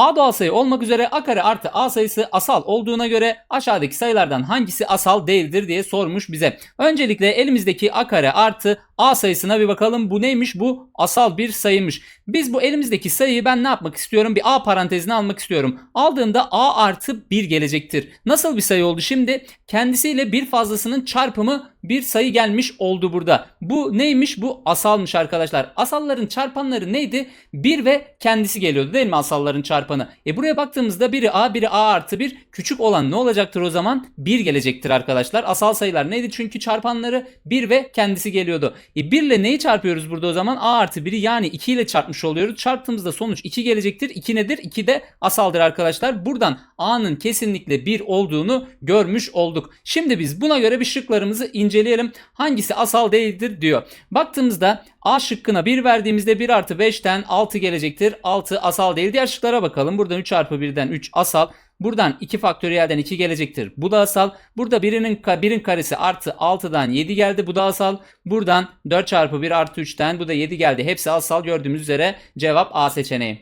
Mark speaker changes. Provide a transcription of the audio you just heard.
Speaker 1: A doğal sayı olmak üzere A kare artı A sayısı asal olduğuna göre aşağıdaki sayılardan hangisi asal değildir diye sormuş bize. Öncelikle elimizdeki A kare artı A sayısına bir bakalım. Bu neymiş? Bu asal bir sayıymış. Biz bu elimizdeki sayıyı ben ne yapmak istiyorum? Bir A parantezine almak istiyorum. Aldığımda A artı 1 gelecektir. Nasıl bir sayı oldu şimdi? Kendisiyle bir fazlasının çarpımı bir sayı gelmiş oldu burada. Bu neymiş? Bu asalmış arkadaşlar. Asalların çarpanları neydi? 1 ve kendisi geliyordu değil mi asalların çarpanı? E buraya baktığımızda biri A biri A artı 1 küçük olan ne olacaktır o zaman? 1 gelecektir arkadaşlar. Asal sayılar neydi? Çünkü çarpanları 1 ve kendisi geliyordu. E 1 ile neyi çarpıyoruz burada o zaman? A artı 1'i yani 2 ile çarpmış oluyoruz. Çarptığımızda sonuç 2 gelecektir. 2 nedir? 2 de asaldır arkadaşlar. Buradan A'nın kesinlikle 1 olduğunu görmüş olduk. Şimdi biz buna göre bir şıklarımızı inceleyelim. Hangisi asal değildir diyor. Baktığımızda A şıkkına 1 verdiğimizde 1 artı 5'ten 6 gelecektir. 6 asal değil. Diğer şıklara bakalım. Buradan 3 çarpı 1'den 3 asal. Buradan 2 faktöriyelden 2 gelecektir. Bu da asal. Burada birinin, birin karesi artı 6'dan 7 geldi. Bu da asal. Buradan 4 çarpı 1 artı 3'ten bu da 7 geldi. Hepsi asal gördüğümüz üzere cevap A seçeneği.